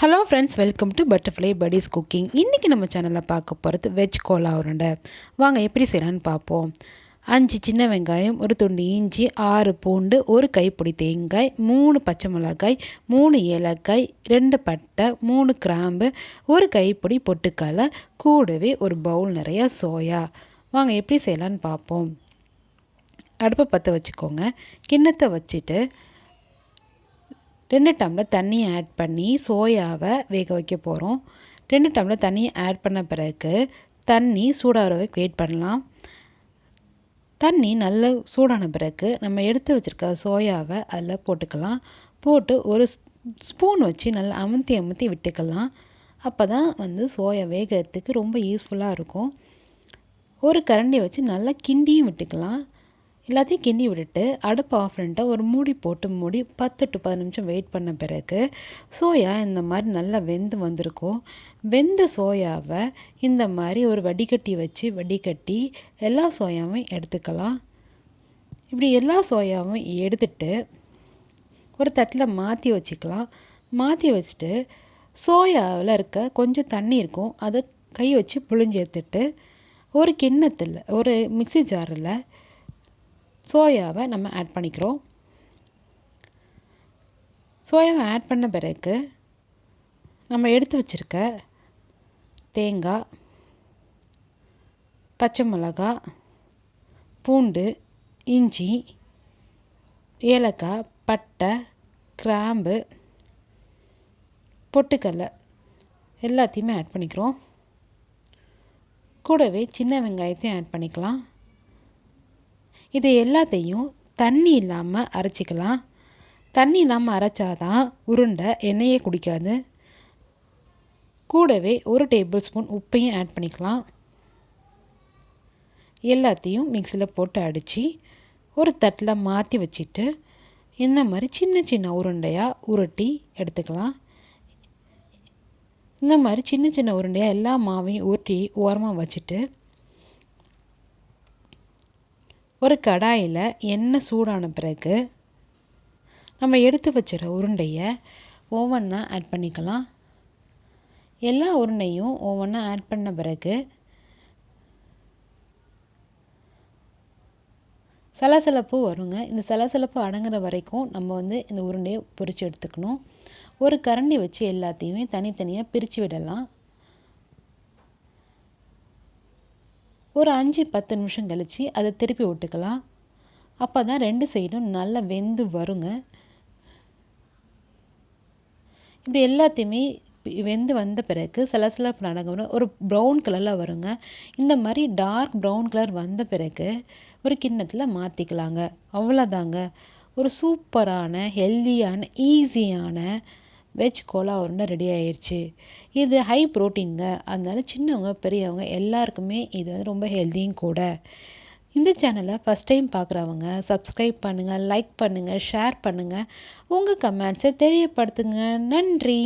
Hello friends welcome to butterfly buddies cooking இன்றைக்கி நம்ம சேனலில் பார்க்க போகிறது வெஜ் கோலா உருண்டை. வாங்க எப்படி செய்யலான்னு பார்ப்போம். அஞ்சு சின்ன வெங்காயம் ஒரு துண்டு இஞ்சி ஆறு பூண்டு ஒரு கைப்பிடி தேங்காய் மூணு பச்சை மிளகாய் மூணு ஏலக்காய் ரெண்டு பட்டை மூணு கிராம்பு ஒரு கைப்பிடி பொட்டுக்கலை கூடவே ஒரு பவுல் நிறையா சோயா வாங்க எப்படி செய்யலான்னு பார்ப்போம். அடுப்பை பற்ற வச்சுக்கோங்க. கிண்ணத்தை வச்சுட்டு ரெண்டு டம்ளர் தண்ணி ஆட் பண்ணி சோயாவை வேக வைக்க போகிறோம் ரெண்டு டம்ளர் தண்ணியை ஆட் பண்ண பிறகு தண்ணி சூடாகிற வெயிட் பண்ணலாம். தண்ணி நல்ல சூடான பிறகு நம்ம எடுத்து வச்சுருக்க சோயாவை அதில் போட்டுக்கலாம். போட்டு ஒரு ஸ்பூன் வச்சு நல்லா அமுத்தி அமுத்தி விட்டுக்கலாம். அப்போ தான் வந்து சோயா வேகிறதுக்கு ரொம்ப யூஸ்ஃபுல்லாக இருக்கும். ஒரு கரண்டி வச்சு நல்லா கிண்டியும் விட்டுக்கலாம். எல்லாத்தையும் கிண்டி விட்டுட்டு அடுப்பு ஆஃப் பண்ணிட்டு ஒரு மூடி போட்டு மூடி பத்து டு பதினஞ்சு நிமிஷம் வெயிட் பண்ண பிறகு சோயா இந்த மாதிரி நல்லா வெந்து வந்திருக்கும். வெந்த சோயாவை இந்த மாதிரி ஒரு வடிகட்டி வச்சு வடிகட்டி எல்லா சோயாவும் எடுத்துக்கலாம். இப்படி எல்லா சோயாவும் எடுத்துட்டு ஒரு தட்டில் மாற்றி வச்சுக்கலாம். மாற்றி வச்சுட்டு சோயாவில் இருக்க கொஞ்சம் தண்ணி இருக்கும். அதை கை வச்சு புழிஞ்சு எடுத்துட்டு ஒரு கிண்ணத்தில் ஒரு மிக்சி ஜாரில் சோயாவை நம்ம ஆட் பண்ணிக்கிறோம். சோயாவை ஆட் பண்ண பிறகு நம்ம எடுத்து வச்சுருக்க தேங்காய் பச்சை மிளகா பூண்டு இஞ்சி ஏலக்காய் பட்டை கிராம்பு பொட்டுக்கடலை எல்லாத்தையுமே ஆட் பண்ணிக்கிறோம். கூடவே சின்ன வெங்காயத்தையும் ஆட் பண்ணிக்கலாம். இது எல்லாத்தையும் தண்ணி இல்லாமல் அரைச்சிக்கலாம். தண்ணி இல்லாமல் அரைச்சாதான் உருண்டை எண்ணெயே குடிக்காது. கூடவே ஒரு டேபிள் ஸ்பூன் உப்பையும் ஆட் பண்ணிக்கலாம். எல்லாத்தையும் மிக்சியில் போட்டு அடித்து ஒரு தட்டில் மாற்றி வச்சுட்டு இந்த மாதிரி சின்ன சின்ன உருண்டையாக உருட்டி எடுத்துக்கலாம். இந்த மாதிரி சின்ன சின்ன உருண்டையாக எல்லா மாவையும் உருட்டி ஓரமாக வச்சுட்டு ஒரு கடாயில் எண்ணெய் சூடான பிறகு நம்ம எடுத்து வச்சுற உருண்டையை ஒவ்வொன்றா ஆட் பண்ணிக்கலாம். எல்லா உருண்டையும் ஒவ்வொன்றா ஆட் பண்ண பிறகு சலசலப்பு வருங்க. இந்த சலசலப்பு அடங்குற வரைக்கும் நம்ம வந்து இந்த உருண்டையை பொறிச்சு எடுத்துக்கணும். ஒரு கரண்டி வச்சு எல்லாத்தையுமே தனித்தனியாக பிரித்து விடலாம். ஒரு அஞ்சு பத்து நிமிஷம் கழித்து அதை திருப்பி விட்டுக்கலாம். அப்போ தான் ரெண்டு சைடும் நல்லா வெந்து வருங்க. இப்படி எல்லாத்தையுமே வெந்து வந்த பிறகு சலசலப்பு நடக்கணும் ஒரு ப்ரௌன் கலரில் வருங்க. இந்த மாதிரி டார்க் ப்ரௌன் கலர் வந்த பிறகு ஒரு கிண்ணத்தில் மாற்றிக்கலாங்க அவ்வளோதாங்க ஒரு சூப்பரான ஹெல்தியான ஈஸியான வெஜ் கோலா உருண்டை ரெடி ஆயிடுச்சு இது ஹை ப்ரோட்டீனுங்க அதனால சின்னவங்க பெரியவங்க எல்லாருக்குமே இது வந்து ரொம்ப ஹெல்த்தியும் கூட. இந்த சேனலை ஃபஸ்ட் டைம் பார்க்குறவங்க சப்ஸ்கிரைப் பண்ணுங்கள் லைக் பண்ணுங்கள் ஷேர் பண்ணுங்கள் உங்கள் கமெண்ட்ஸை தெரியப்படுத்துங்க. நன்றி!